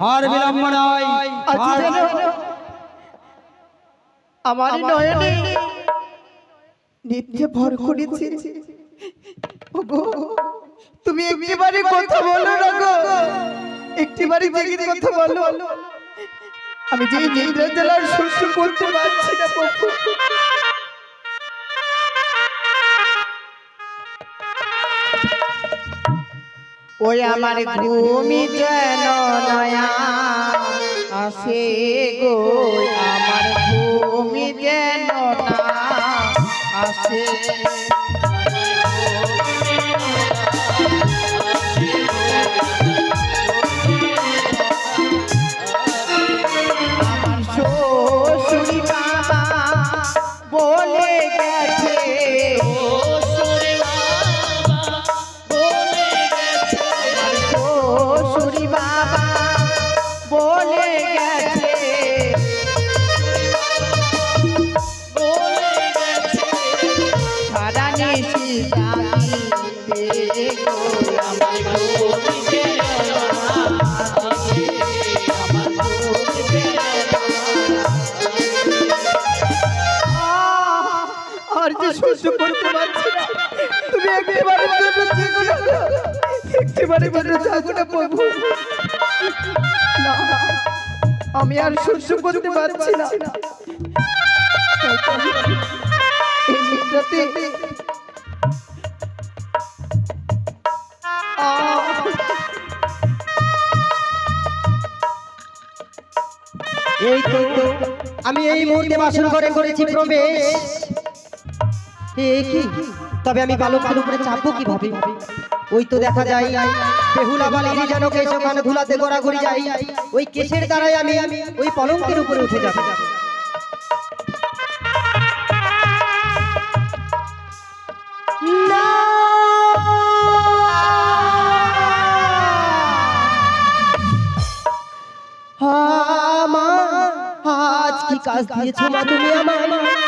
আর বিলম্ব নয়। আমার নয়নে নিত্য ভর করেছে ওগো তুমি একটিবারে কথা বলো না গো। একটিবারে জেগে কথা বলো। আমি যে নিদ্রা জেলার শস্য করতে পারছি না। ওই আমার ঘুমি যেন নয়া আসে গো আমার ঘুমি যেন না আসে। সহ্য করতে পারছি না। তুমি জন্য জন্য জাগো না প্রভু আমি আর সহ্য করতে পারছি না। আমি এই মুহূর্তে বাসন ঘরে করেছি প্রবেশ। তবে আমি বালক ভালো করে চাপবো কীভাবে? ওই তো দেখা যায়, বেহুলা বালির যেন কেশ ওখানে ধুলাতে গড়াগড়ি যাই ওই কেশের দ্বারাই আমি ওই পলঙ্কের উপরে উঠে যাব। আজ কি কাজ দিয়েছ মা তুমি আমার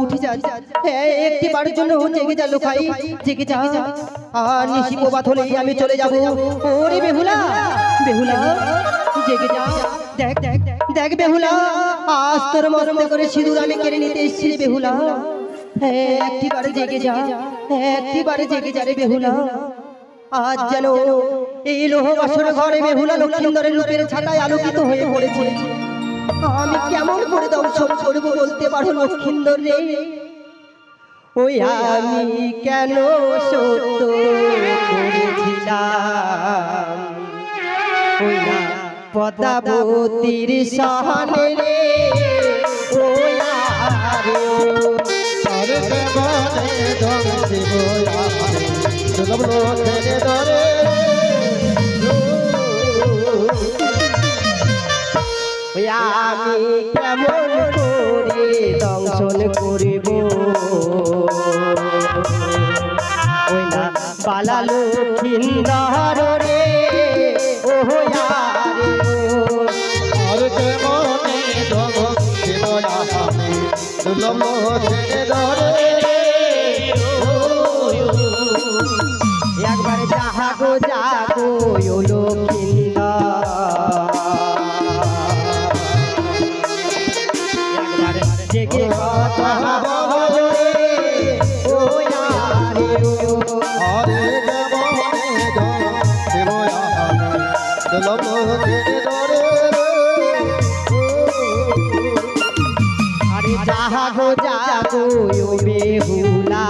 উঠে বাড়ির জন্য আর আমি চলে যাব। ওরে বেহুলা বেহুলা জেগে যা। দেখ দেখ দেখ বেহুলা, আজ তোর মরমে করে সিঁদুর আমি কেড়ে নিতে এসেছি বেহুলা। একটি বারে জেগে যা একটি বারে জেগে যা রে বেহুলা। আজ যেন এই লোহ বাসর ঘরে বেহুলা লক্ষ্মীন্দরের লোকের ছাটায় আলোকিত হয়ে পড়েছে। আমি কেমন করে দংশন করব বলতে পারো লক্ষ্মীন্দর রে? ওই আমি কেন সত্য করেছিলাম ওই পদাবতীর সহনে রে? ওই আরে আমি কেমন করে দংশন করিব? ওই না বালা লক্ষ্মীন্দর রে ও আরে কেমনে ধ্বংসি বয়া দুর্লভ জেগে কথা বলো রে ও আরে ও আরে কেমনে ধ্বংসি বয়া দুর্লভ লোকের দরে আরে জাগো জাগো ও বেহুলা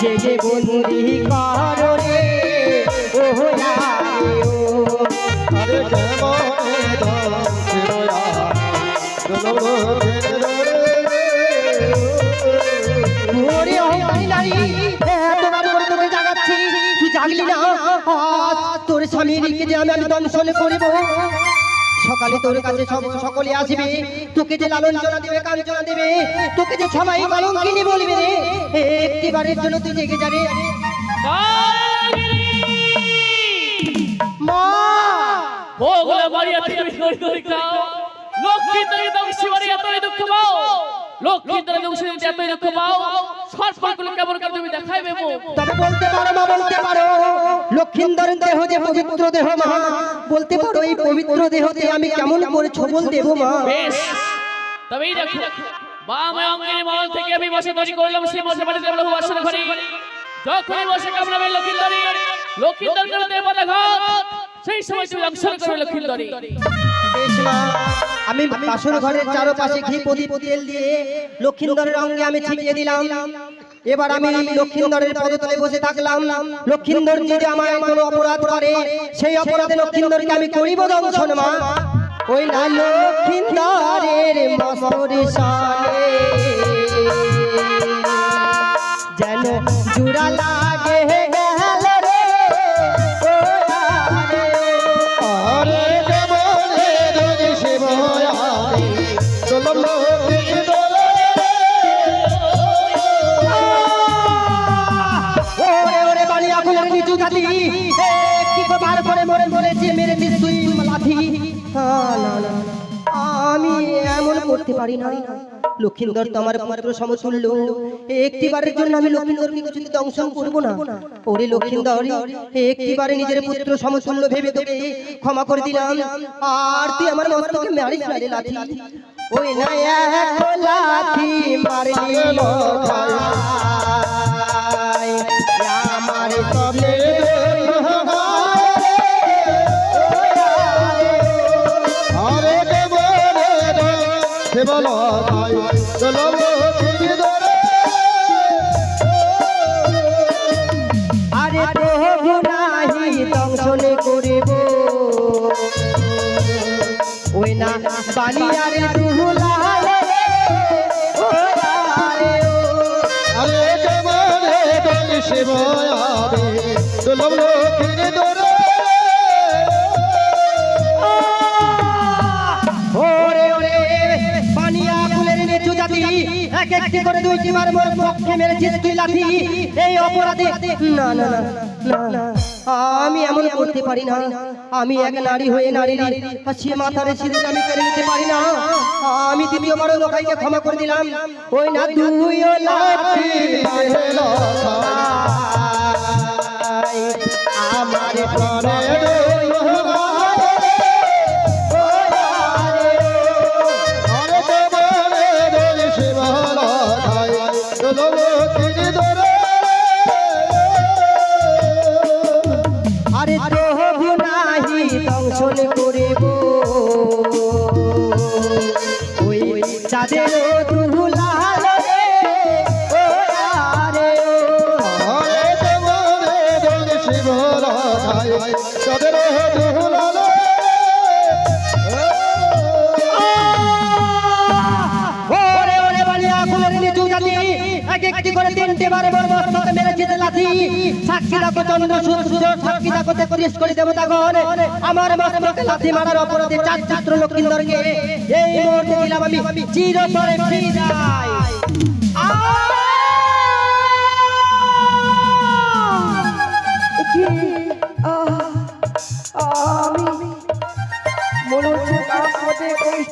জেগে বন্দি করো। স্বামীকে যে আমি দংশন করিব। সকালে তোর কাছে সকলে আসবে। তোকে যে লালঞ্চনা দেবে কাঞ্চনা দেবে তোকে যে সবাই কলঙ্কিনী বলবে রে। একটিবারের জন্য তুই জেগে যাবে। মা! ওগুলো মারিয়া তুমি লক্ষ্মী তুমি বংশী মারিয়া তুমি দুঃখ পাও। লক্ষ্মী তুমি বংশী যদি এতই দুঃখ পাও? সর্পগুলো কেমন করে তুমি দেখাইবে মো তবে বলতে পারো মা বলতে পারো লক্ষিন্দরের দেহ যে পবিত্র দেহ মা বলতে পারো এই পবিত্র দেহতে আমি কেমন করে ছবল দেব মা? বেশ। তবেই দেখো বাম অঙ্গিনী মহল থেকে আমি বসে তৈরি করলাম সেই বসে বাড়িতে আমরা বাসন ঘরে। যখনই বসে কামড়াবে লক্ষিন্দরী লক্ষিন্দর করে দেব ঘাত সেই সময় তুমি অংশন করবে বেশ মা আমি বাসন ঘরের চারপাশে ঘি প্রদীপ তেল দিয়ে লক্ষিন্দরের অঙ্গে আমি ছিটিয়ে দিলাম। এবার আমি লক্ষিন্দরের পদতলে বসে থাকলাম। লক্ষিন্দর যদি আমায় কোনো অপরাধ করে সেই অপরাধে লক্ষিন্দরকে আমি করিব দংশন মা। ওই না লক্ষিন্দরের মস্তরে সালে যেন জুড়া আমি এমন করতে পারি না। লক্ষিন্দর তো আমার পুত্র সমতুল্য। একটিবারের জন্য আমি লক্ষিন্দরকে কিছুতে দংশন করব না। ওরে লক্ষিন্দর একটিবারে নিজের পুত্র সমতুল্য ভেবে তোকে ক্ষমা করে দিলাম। আর তুই আমার মস্তকে মারিস না লাথি ওই না এক লাথি মারলি আমার কবে আরে প্রভু নাহি দংশন করিব। ওই না বালিয়ারে দুহুলালে আরে কেমনে ধরি শিবয়ারে দোলম লোকে দোলে এক একটি করে দুই টিমার মোর পক্ষে মেরেছিস তুই এই অপরাধে। না না না আমি এমন করতে পারি না। আমি এক নারী হয়ে নারীর সে মাথার সিঁদুর আমি কেড়ে নিতে পারি না। আমি দ্বিতীয়বারও লোকাইকে ক্ষমা করে দিলাম। ওই না আরে প্রভু নাহি দংশন করিব। ওই চাঁদের মেরেছে লাথি সাক্ষী রাখো চন্দ্র সূর্য সাক্ষী রাখো তে করিস করি দেবতাগণ আমার মস্তকে লাথি মারার অপরাধে চার ছাত্র লক্ষিন্দরকে এই মুহূর্তে দিলাম আমি চিরতরে বিদায় আমি মনে হচ্ছে